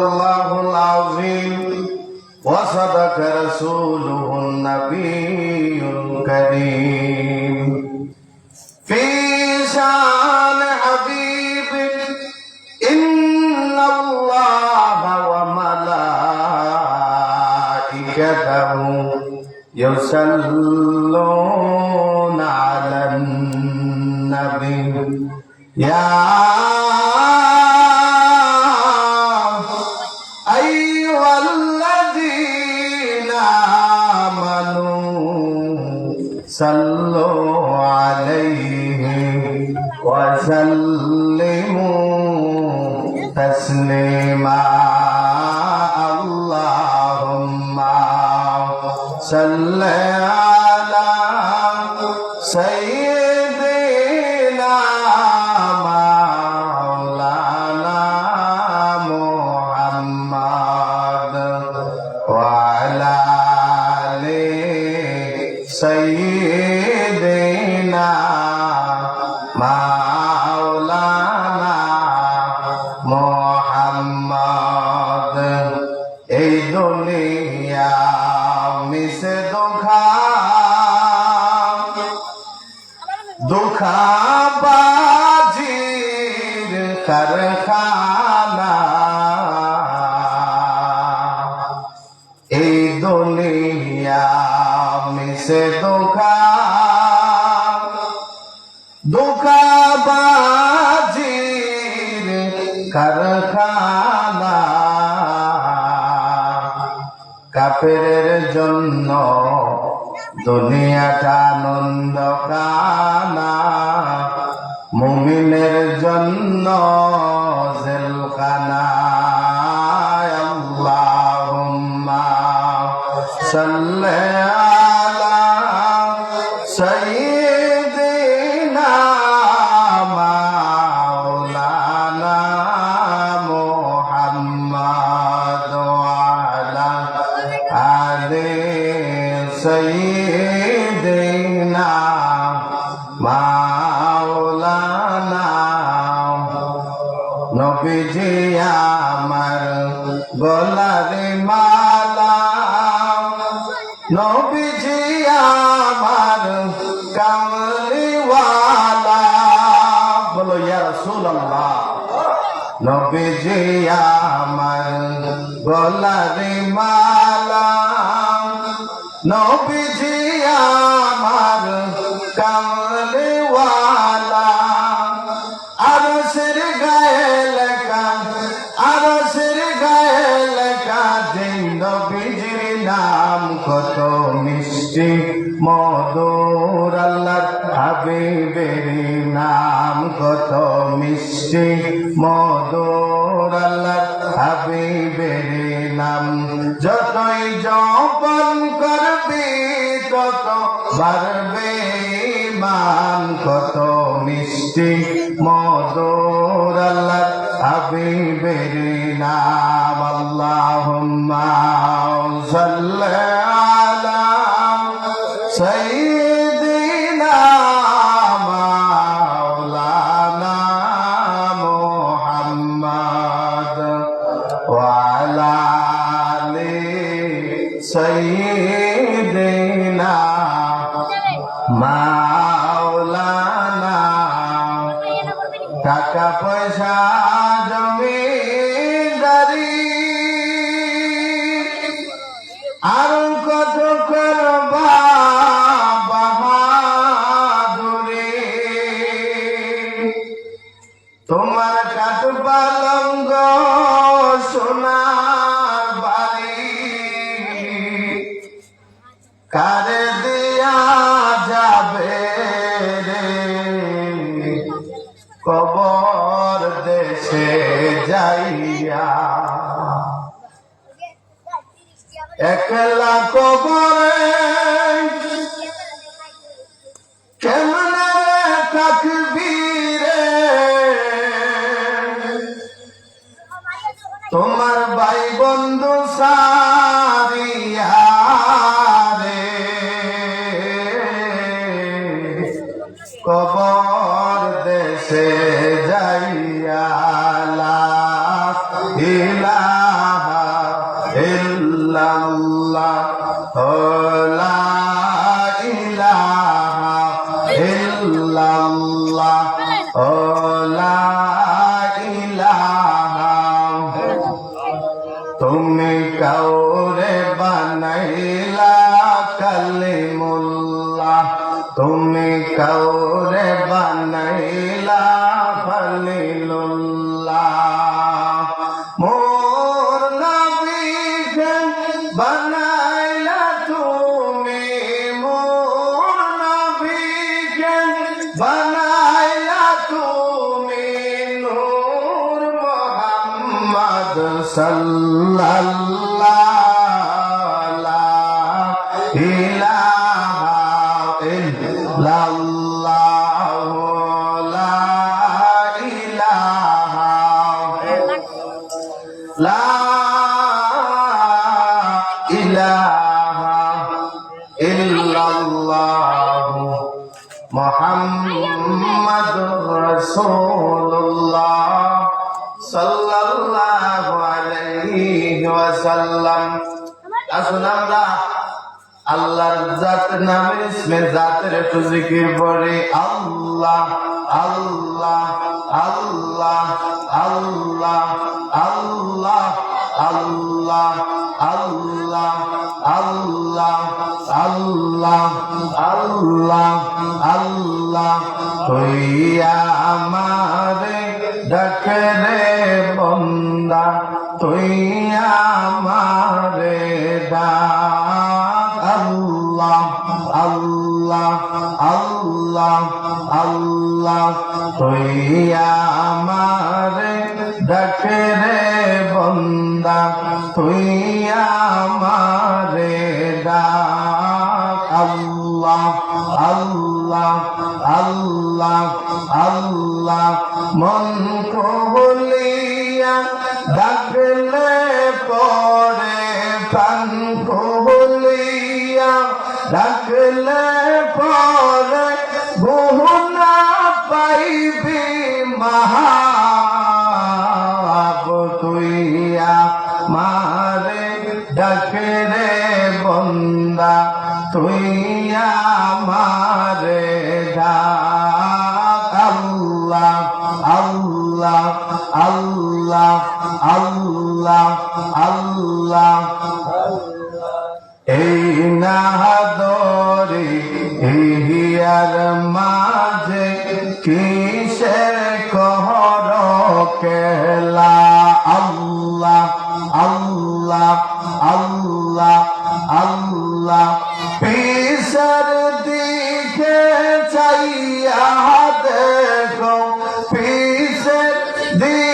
الله العظيم وصدق رسوله النبي الكريم في شان حبيب إن الله وملائكته يصلون على النبي يا صلى কাফের জন্য দুনিয়াটা আনন্দ নবীজি আমার গলার মালা। নবীজি আমার কামলিওয়ালা। বলো ইয়া রাসূলুল্লাহ। নবীজি আমার গলার মালা। সৃষ্টি মদর আল্লাহ হাবিবের নাম। যতই জপন করবি তত বাড়বে মান কত মিষ্টি মদর আল্লাহ से محمد صلى الله لا إله একটু জিকির পরে আল্লাহ আল্লাহ আল্লাহ আল্লাহ আল্লাহ আল্লাহ আল্লাহ আল্লাহ আল্লাহ আল্লাহ আল্লাহ হইয়া আমারে Ah. They.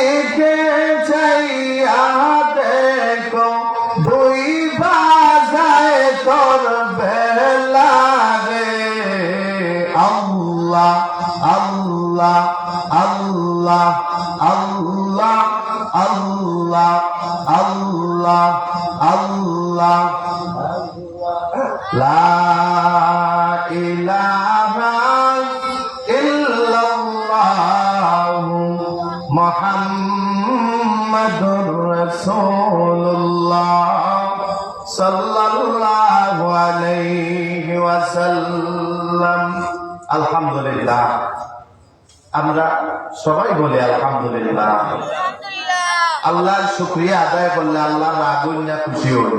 আল্লাহ রাগুন না খুশি হই।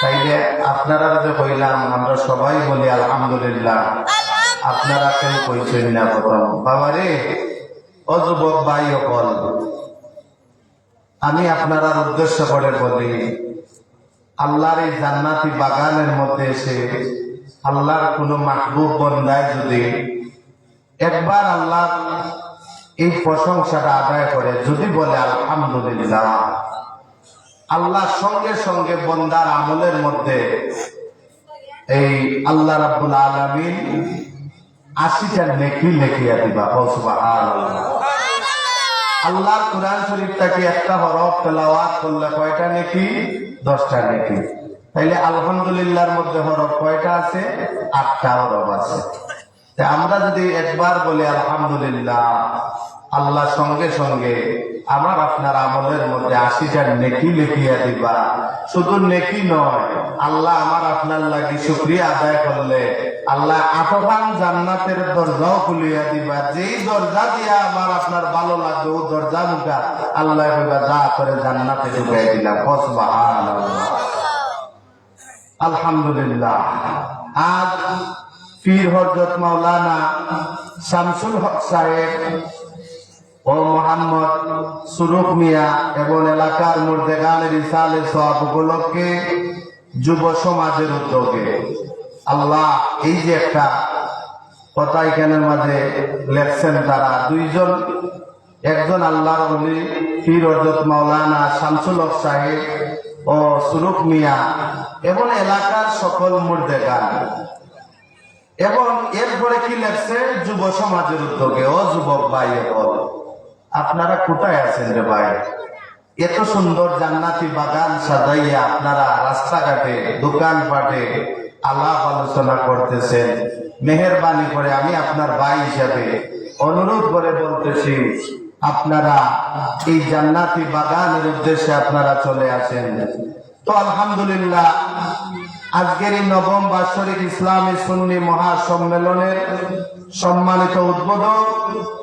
তাইলে আপনারা যে কইলাম, আমরা সবাই বলি আলহামদুলিল্লাহ। আপনারা কেউ কইছেন না প্রথম। বাবারে ও যুবক ভাই অকল আমি আপনারা উদ্দেশ্য করে বলি, আল্লাহর এই জান্নাতি বাগানের মধ্যে এসে আল্লাহর কোনো মাহবুব বন্দায় যদি একবার আল্লাহ এই প্রশংসাটা আদায় করে, যদি বলে আলহামদুলিল্লাহ। আল্লাহ সঙ্গে সঙ্গে বন্দার আমলের মধ্যে এই আল্লাহ রাব্বুল আলামিন আশিটা নেকি লেখিয়া দিবা। আল্লাহর কোরআন শরীফটাকে একটা হরফ তেলাওয়াত করলে কয়টা নেকি? দশটা নেকি। তাইলে আলহামদুলিল্লাহর মধ্যে হরফ কয়টা আছে? আটটা হরফ আছে। আমরা যদি একবার বলি আলহামদুলিল্লাহ, আল্লাহ সঙ্গে সঙ্গে আমার আপনার আমলের মধ্যে আশিটা নেকি লিখিয়া দিবা। শুধু নেকি নয়, আল্লাহ আমার আপনার লাগি শুক্রিয়া আদায় করলে আল্লাহ আটকান জান্নাতের দরজাও খুলিয়া দিবা। যেই দরজা দিয়া আমার আপনার ভালো লাগবে, ও দরজা মুখা আল্লাহ কইবা, যা করে জান্নাতে ঢুকাই দিলাম। সুবহান আলহামদুলিল্লাহ। আজ পীর হজরত মাওলানা শামসুল হক সাহেব ও মোহাম্মদ সুরুক মিয়া এবং এলাকার মুর্দেগানের ইসালে সব উপলক্ষে যুব সমাজের উদ্যোগে। আল্লাহ এই যে একটা কথা এখানের মাঝে লেখছেন তারা দুইজন, একজন আল্লাহর অলি পীর হজরত মাওলানা শামসুল হক সাহেব ও সুরুক মিয়া এবং এলাকার সকল মুর্দেগান এবং এরপরে কি লেখছে? যুব সমাজের উদ্যোগে। ও যুবক ভাই বল আপনারা কোথায় আছেন রে ভাই? এত সুন্দর জান্নাতি বাগান সাজাইয়া আপনারা রাস্তাঘাটে, দোকানপাটে আলাপ আলোচনা করতেছেন। মেহরবানি করে আমি আপনার ভাই হিসাবে অনুরোধ করে বলতেছি, আপনারা এই জান্নাতি বাগানের উদ্দেশ্যে আপনারা চলে আসেন। তো আলহামদুলিল্লাহ আজকের এই নবম বাৎসরিক ইসলামী সুন্নি মহাসম্মেলনের সম্মানিত উদ্বোধক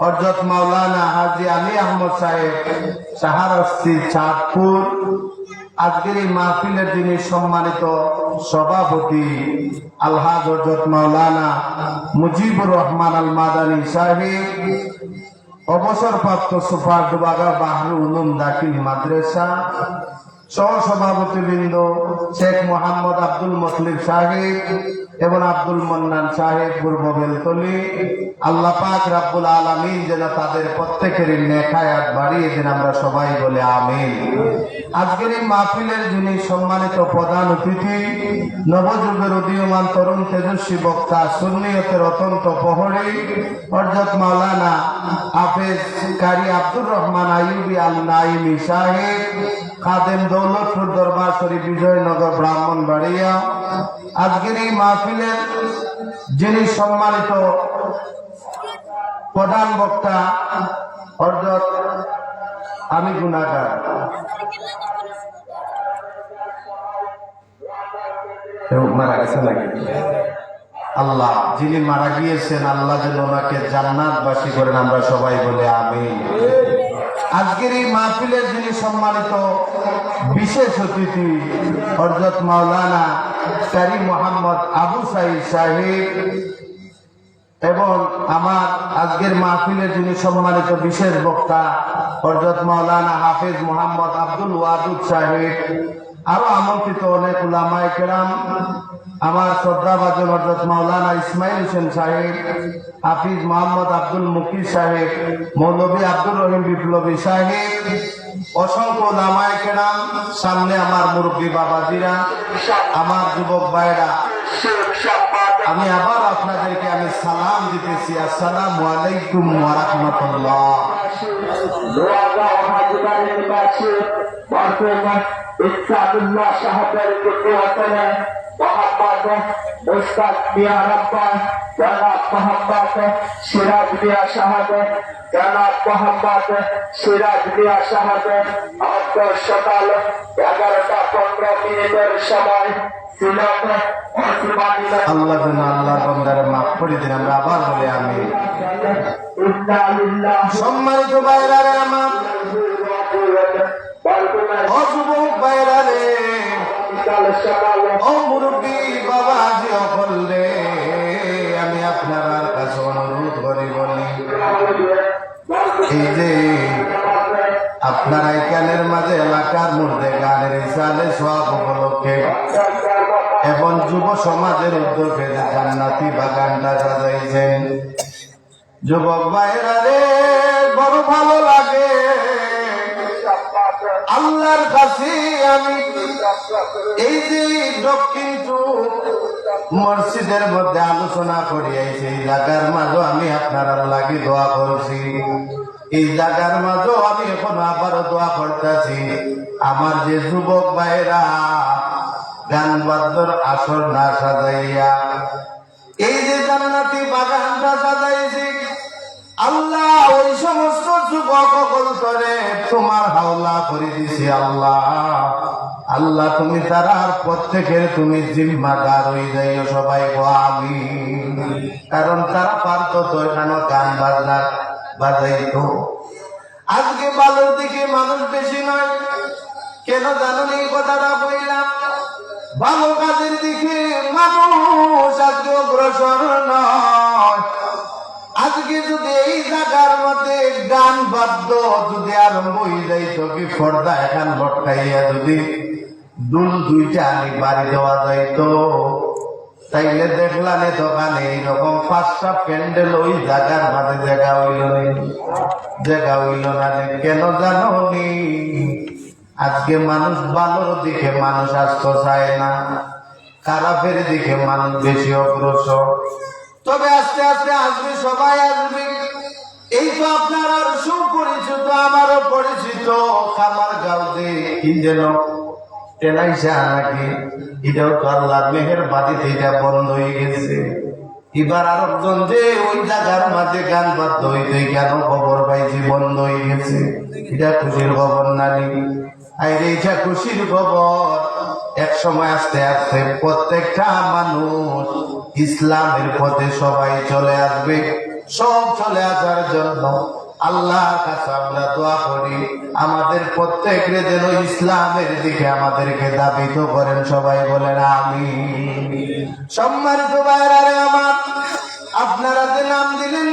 হজরত মাওলানা হাজি আলী আহমদ সাহেব সাহারস্তি চাঁদপুর। আজকের এই মাহফিলের যিনি সম্মানিত সভাপতি, আলহাজ হজরত মাওলানা মুজিবুর রহমান আল মাদানী সাহেব, অবসরপ্রাপ্ত সুপার দুবাগা বাহরু উলুম দাখিল মাদ্রাসা সহসভাপতি বৃন্দ শেখ মোহাম্মদ আব্দুল মতলিব সাহেব এবং আব্দুল মন্নান সাহেব পূর্ব বেলতলি। আল্লাহ পাক রাব্বুল আলামিন যেন তাদের প্রত্যেকের নেখায়াত বাড়িয়ে দেন, আমরা সবাই বলে আমিন। আজকের এই মাহফিলের যিনি সম্মানিত প্রধান অতিথি, নবযুগের উদীয়মান তরুণ তেজস্বী বক্তা, সুন্নিয়তের অত্যন্ত প্রহরী হরজত মাওলানা হাফেজ কারি আব্দুর রহমান আইয়ুবী আল নাইমি সাহেব খাদেম দৌলতপুর দরবার শরীফ বিজয়নগর ব্রাহ্মণবাড়িয়া। আজকের এই মাহফিলের যিনি সম্মানিত প্রধান বক্তা হরজত আমি গুণাগার মারা গেছে নাকি? আল্লাহ, যিনি মারা গিয়েছেন, আল্লাহ যেন ওনাকে জান্নাতবাসী করেন আমরা সবাই বলে আমি আজকের এই মাহফিলের যিনি সম্মানিত বিশেষ অতিথি হরজত মাওলানা কারি মোহাম্মদ আবু সাইদ সাহেব এবং আমার আজকের মাহফিলের যিনি সম্মানিত বিশেষ বক্তা হরজত মাওলানা হাফেজ মোহাম্মদ আব্দুল ওয়াদুদ সাহেব, আরও আমন্ত্রিত অনেক উলামায় কেরাম আমার শ্রদ্ধাভাজন হজরত মাওলানা ইসমাইল হোসেন সাহেব, হাফিজ মোহাম্মদ আব্দুল মুকির সাহেব, মৌলভী আব্দুর রহিম বিপ্লবী সাহেব, অসংখ্য লামায় কেরাম, সামনে আমার মুরব্বী বাবাজিরা, আমার যুবক ভাইরা আমি আবার আপনাদেরকে আমি সালাম দিতেছি। আসসালামু আলাইকুম ওয়া রাহমাতুল্লাহ। দোয়াগা হাজিবারের কাছে বর্তমান মোহাম্মদ উস্তাদ মিয়া রব্বান জনাব মোহাম্মদ সিরাজ মিয়া সাহেব জনাব মোহাম্মদ সিরাজ মিয়া সাহেব। আজ সকাল এগারোটা পনেরো মিনিটের সময় আল্লাহ যেন আল্লাহ বন্দারে মাফ করে দিন আমরা আবার বলে আমি সম্মানিত আমার ও মুরব্বী, বাবা যে বললে আমি আপনার কাছে অনুরোধ করে বলি এই যে আপনারা এখানের মাঝে এলাকার মধ্যে গানের ইসালে সব উপলক্ষে এবং যুব সমাজের উদ্যোগে জান্নাতি বাগানটা সাজাইছেন। যুবক ভাইরা রে, বড় ভালো লাগে। আল্লাহর কাছে আমি এই যে দক্ষিণ মসজিদের মধ্যে আলোচনা করি, এই সেই জায়গার মাঝে আমি আপনার লাগি দোয়া করছি। এই জায়গার মাঝেও আমি এখন আবারও দোয়া করতেছি। আমার যে যুবক ভাইরা গান বাদ্যর আসর না সাজাইয়া, এই যে জান্নাতি বাগানটা সাজাইছি, আল্লাহ ওই সমস্ত যুবক করে তোমার হাওলা করে দিছি, আল্লাহ। আল্লাহ, তুমি তারা আর প্রত্যেকের তুমি জিম্মাদার হয়ে যাইও সবাই আমি কারণ তারা পারতো তো এখানে গান বাজনা বাজাইতো। আজকে ভালোর দিকে মানুষ বেশি নয়। কেন জানো এই কথাটা বললাম? ভালো কাজের দিকে মানুষ আজকে অগ্রসর নয়। আজকে যদি এই জায়গার মধ্যে গান বাদ্য যদি আরম্ভ হয়ে যাইতো, কি পর্দা এখান লটকাইয়া যদি আজকে মানুষ ভালোর দিকে মানুষ আসতে চায় না। খারাপের দিকে মানুষ বেশি অগ্রসর। তবে আস্তে আস্তে আসবে, সবাই আসবে। এই তো আপনার সুপরিচিত, আমারও পরিচিত। খামার গাউতে কি যেন এটাও এটা বন্ধ হয়ে গেছে। এবার যে গান খবর পাইছি, বন্ধ হয়ে গেছে। এটা খুশির খবর নানি আর এইটা খুশির খবর। এক সময় আস্তে আস্তে প্রত্যেকটা মানুষ ইসলামের পথে সবাই চলে আসবে। সব চলে আসার জন্য আল্লাহর কাছে আমরা দোয়া করি। আমাদের প্রত্যেকের যেন ইসলামের দিকে আমাদেরকে দাবিত করেন, সবাই বলেন আমি সম্মানিত বাইরারে আমার আপনারা যে নাম দিলেন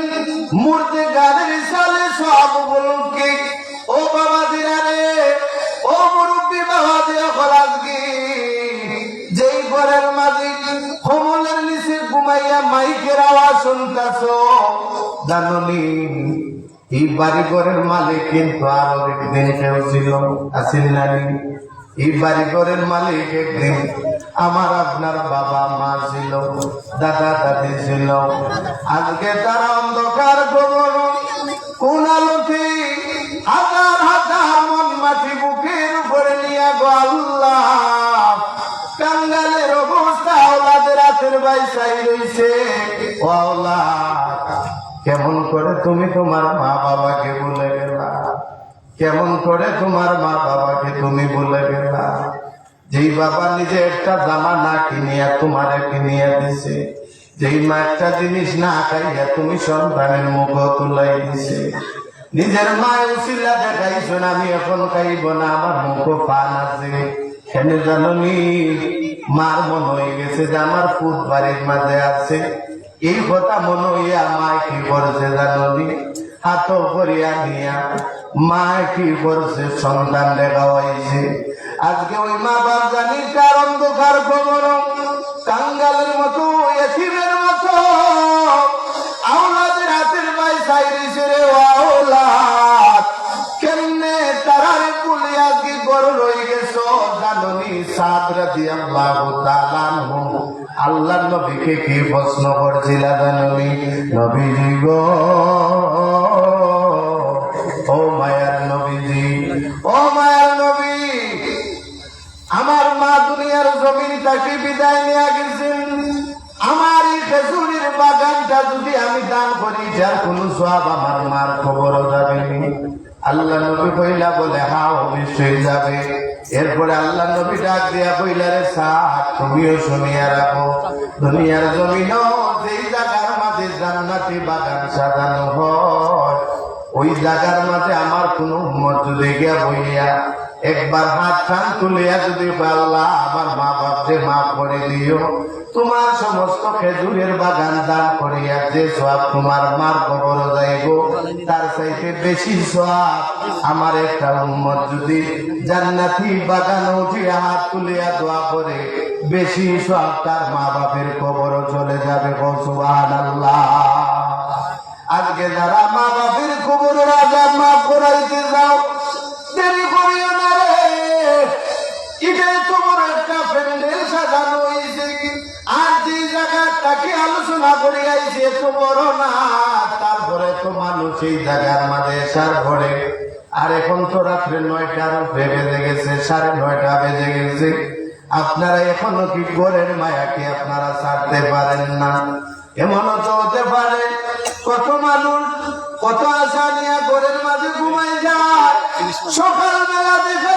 মূর্তি গানের সালে সব উপলক্ষে। ও বাবা দিনারে ও মুরব্বী বাবা দিয়ে আজকে যেই ঘরের মাঝে কমলের নিচে ঘুমাইয়া মাইকের আওয়াজ শুনতেছ। জাননি এই বাড়ি ঘরের মালিক কিন্তু আর একদিন কেউ ছিল আসেন নানি এই বাড়ি ঘরের মালিক একদিন আমার আপনার বাবা মা ছিল, দাদা দাদি ছিল। আজকে তারা অন্ধকার কোন আলোতে তুমি তোমার মা বাবাকে বলে গেলা। কেমন করে তোমার মা বাবাকে তুমি বলে গেলা। যেই বাবা নিজে একটা জামা না কিনিয়া তোমারে কিনিয়া দিছে, যেই মা একটা জিনিস না খাইয়া তুমি সন্তানের মুখ তুলাই দিছে। নিজের মায়ের উচিলা দেখাইছো না, আমি এখন খাইব না, আমার মুখ পান আছে। কেন জাননি? মার মনে হয়ে গেছে যে আমার পুত বাড়ির মাঝে আছে। এই কথা মনে হইয়া মায় কি করছে জাননি হাত করিয়া নিয়া মা কি করছে সন্তান দেখা হয়েছে আজকে ওই মা বাপ জানি কার অন্ধকার খবর কাঙ্গালের মতো, এসিমের মতো। আওলাদের হাতের বাই সাইরিছে রে আওলাদ। কেমনে তারারে বলে আজকে গড় রয়ে গেছ জাননি সাদ রাদি আল্লাহ তালানহু আল্লাহ নবীকে কি প্রশ্ন করছিল জাননি নবীজি গো। ও মায়ার নবীজি, ও মায়ার নবী, আমার মা দুনিয়ার জমিন তাকে বিদায় নিয়ে গেছেন। আমার এই খেজুরির বাগানটা যদি আমি দান করি, যার কোন সব আমার মার খবরও যাবে আল্লাহ নবী কইলা বলে হা অবশ্যই যাবে। এরপরে আল্লাহ নবী ডাক দিয়া কইলা, রে সাহ তুমিও শুনিয়া রাখো। দুনিয়ার জমিন যেই জায়গার মাঝে জান্নাতি বাগান সাজানো হয়, ওই জায়গার মাঝে আমার কোনো উম্মত দেখিয়া বইয়া একবার হাত টান তুলিয়া যদি আল্লাহ আমার মা বাপকে মাফ করে দিও। তোমার সমস্ত খেজুরের বাগান দান করিয়া যে সব তোমার মার কবর যাইব, তার চাইতে বেশি সব আমার একটা উম্মত যদি জান্নাতি বাগান উঠিয়া হাত তুলিয়া দোয়া করে, বেশি সব তার মা বাপের কবরও চলে যাবে সুবহানাল্লাহ। আজকে যারা মা বাপের খবর রাজা মা করাইতে যাও তারপরে তো মানুষ এই জায়গার মাঝে সার ভরে। আর এখন তো রাত্রে নয়টার উপরে বেজে গেছে, সাড়ে নয়টা বেজে গেছে। আপনারা এখনও কি করেন মায়াকে আপনারা ছাড়তে পারেন না? এমনও চলতে পারে, কত মানুষ, কত আশা নিয়ে ঘরের মাঝে ঘুমাই যায়, সকালবেলা দেখে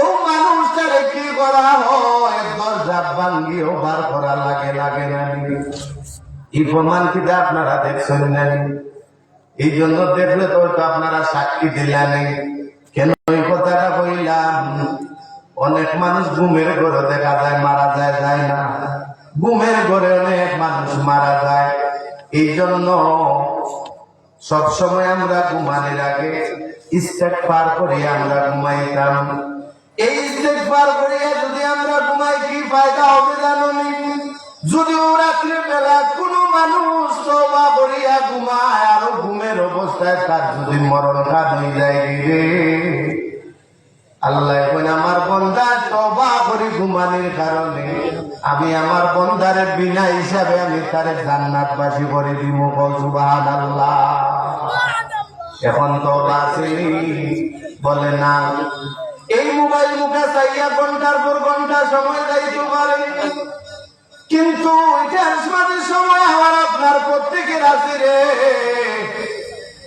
ও মানুষটারে কি করা হয়? দরজা ভাঙ্গিও বার করা লাগে লাগে না। এই প্রমাণ কিটা আপনারা দেখছেন না এই জন্য দেখলে তো আপনারা সাক্ষী দিলেন কেন ওই কথাটা কইলাম অনেক মানুষ ঘুমের ঘরে দেখা যায়, মারা যায় যায় না। ঘুমের ঘরে অনেক মানুষ মারা যায়। এই জন্য সবসময় আমরা ঘুমানোর আগে স্টেপ পার করে, আমরা ঘুমাইতাম। এই স্টেপ পার করিয়া যদি আমরা ঘুমাই, কি ফায়দা হবে জানো? যদিও রাত্রে বেলা কোনো মানুষ তবা করিয়া ঘুমায় আরও ঘুমের অবস্থায় তার যদি মরণ কাজ হয়ে যায় রে আল্লাহ এখন আমার বন্দার তবা করি ঘুমানির কারণে। আমি আমার বন্দারে বিনা হিসাবে আমি তারে জান্নাতবাসী করে দিব সুবাহান আল্লাহ এখন তো আসেনি বলে, না, এই মোবাইল মুখে চাইয়া ঘণ্টার পর ঘণ্টা সময় যাইতে পারে। কিন্তু সময় আমার আপনার প্রত্যেকের আছে রে।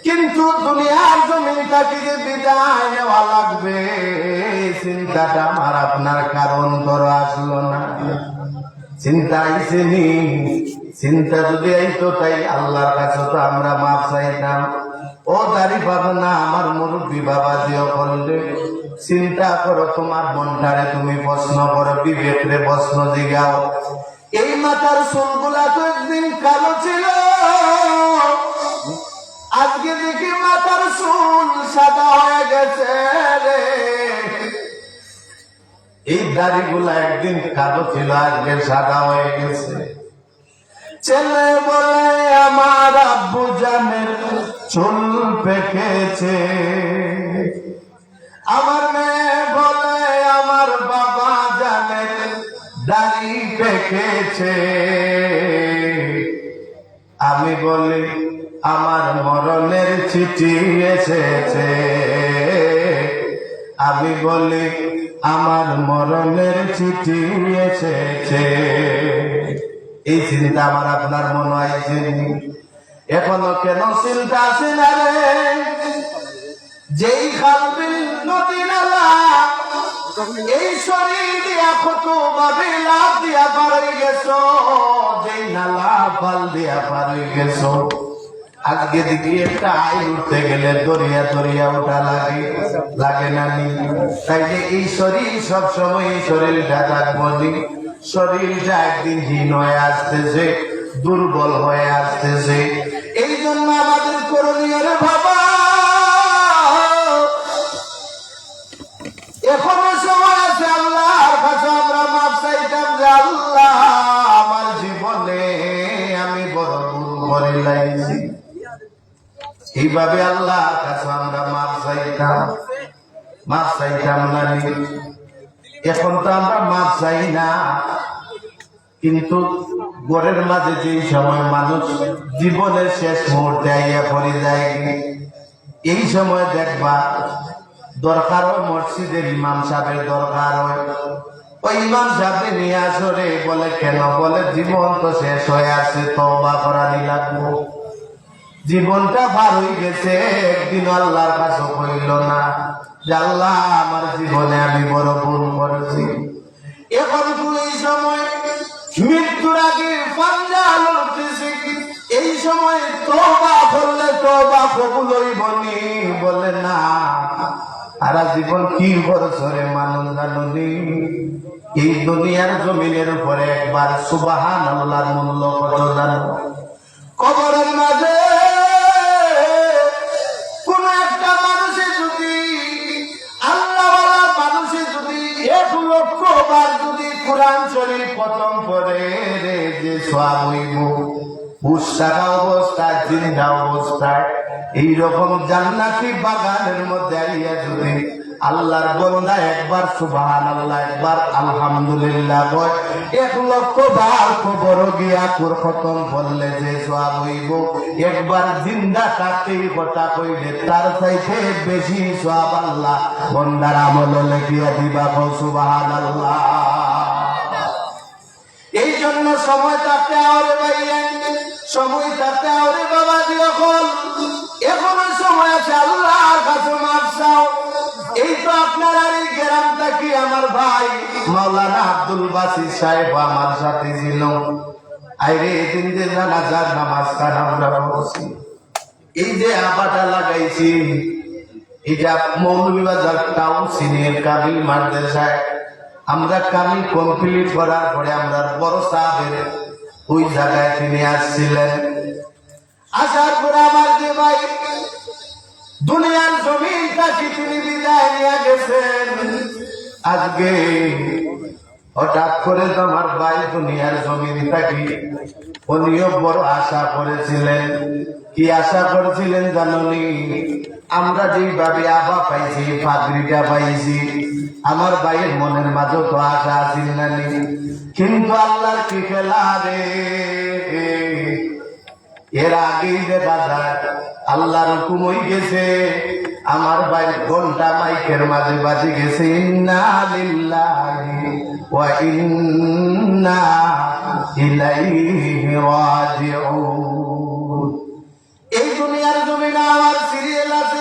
কিন্তু দুনিয়ার জমিন থাকি বিদায় নেওয়া লাগবে, চিন্তাটা আমার আপনার কারণ ধরো আসলো না। চিন্তা আইসেনি চিন্তা যদি আইতো তাই আল্লাহর কাছে তো আমরা মাপ চাইতাম। ও দাড়ি পাবো না, আমার মুরব্বী বাবা দিও করলে চিন্তা করো তোমার মনটারে তুমি প্রশ্ন করো, বিবেকরে প্রশ্ন জিগাও। এই মাথার চুলগুলা তো একদিন কালো ছিল। আজকে দেখি মাথার চুল সাদা হয়ে গেছে রে। এই দাড়িগুলা একদিন কালো ছিল, আজকে সাদা হয়ে গেছে। ছেলে বলে, আমার আব্বু জানের চুল পেকেছে। আমার মেয়ে বলে, আমার বাবা দাড়ি পেকেছে আমি বলি, আমার মরণের চিঠি এসেছে। আমি বলি, আমার মরণের চিঠি এসেছে। এই চিন্তা আমার আপনার মনে হয়েছে এখনও কেন চিন্তা আসে না রে? যেই খালবিল নদী নালা এই শরীর দিয়া লাভ দিয়া পারে গেছো, যেই নালা দিয়া পারে গেছো। আজকে একটা উঠতে গেলে দরিয়া দরিয়া লাগে লাগে না নি? তাই যে এই শরীর সব সময় এই শরীরটা থাকব শরীরটা একদিন হীন হয়ে আসতেছে, দুর্বল হয়ে আসতেছে। এই জন্য আমাদের করণীয় এইভাবে আল্লাহর কাছে আমরা মাপ চাইতাম? মাপ চাইতাম না এখন তো আমরা মাপ চাই না। কিন্তু গড়ের মাঝে যে সময় মানুষ জীবনের শেষ মুহূর্তে আইয়া পড়ে যায়, এই সময় দেখবা দরকার হয় মসজিদের ইমাম সাহেবের দরকার হয়। ওই ইমাম সাহেব নিয়ে আসরে বলে কেন? বলে জীবন তো শেষ হয়ে আছে তবা করানি লাগবো। জীবনটা পার হয়ে গেছে, একদিন আল্লাহর কাছে কইল, না, যে আল্লাহ, আমার জীবনে আমি বড় ভুল করেছি। এখন এই সময় মৃত্যুর আগে পাঞ্জা লড়তেছে এই সময় তোবা করলে তোবা কবুল হইবনি বলে, না, সারা জীবন কি বছরে মানুষ জানুনি? এই দুনিয়ার জমিনের উপরে একবার সুবাহান আল্লাহর মূল্য কত জানো কবরের মাঝে শরীফ প্রথম পড়ে রে যে সব হইব উৎসাহা অবস্থায় চিন্তা অবস্থায় এইরকম জান্নাতি বাগানের মধ্যে আইয়া যদি আল্লাহর বন্দা একবার সুবহান আল্লাহ একবার, আলহামদুলিল্লাহ কয়, এক লক্ষ বার কবর গিয়া কুর খতম বললে যে সব হইব একবার জিন্দা থাকতেই কথা কইলে তার চাইতে বেশি সব আল্লাহ বন্দার আমল লেখিয়া দিবা সুবহান আল্লাহ এই জন্য সময় থাকতে আরে ভাইয়া সময় থাকতে আরে বাবা যখন এখনও। সময় আছে, আল্লাহর কাছে মাপ এই তো আপনার আর এই গ্রামটা থাকি আমার ভাই? মাওলানা আব্দুল বাসির সাহেব আমার সাথে ছিল। আইরে দিন যে জানাজার নামাজ খান আমরা পড়ছি। এই যে আবাটা লাগাইছি, এটা মৌলভীবাজার টাউন সিনিয়র কামিল মাদ্রাসায়। আমরা কামিল কমপ্লিট করার পরে আমরা বড় সাহেবের ওই জায়গায় তিনি আসছিলেন। আসার পরে আমার যে ভাই, দুনিয়ার জমিন থাকি তিনি বিদায় নিয়ে গেছেন। আজকে হঠাৎ করে আমার ভাই দুনিয়ার জমিন থাকি উনিও বড় আশা করেছিলেন। কি আশা করেছিলেন জাননি? আমরা যেভাবে আবা পাইছি, পাগড়িটা পাইছি আমার ভাইয়ের মনের মাঝেও তো আশা আসিল না কিন্তু আল্লাহর কি খেলা রে? এর আগে যে বাজার, আল্লাহর হুকুম গেছে। আমার ভাই ঘণ্টা মাইকের মাঝে বাজে গেছে, ইন্না লিল্লাহি ওয়া ইন্না ইলাইহি রাজিউন। এই দুনিয়ার জমিনে আমার সিরিয়াল আছে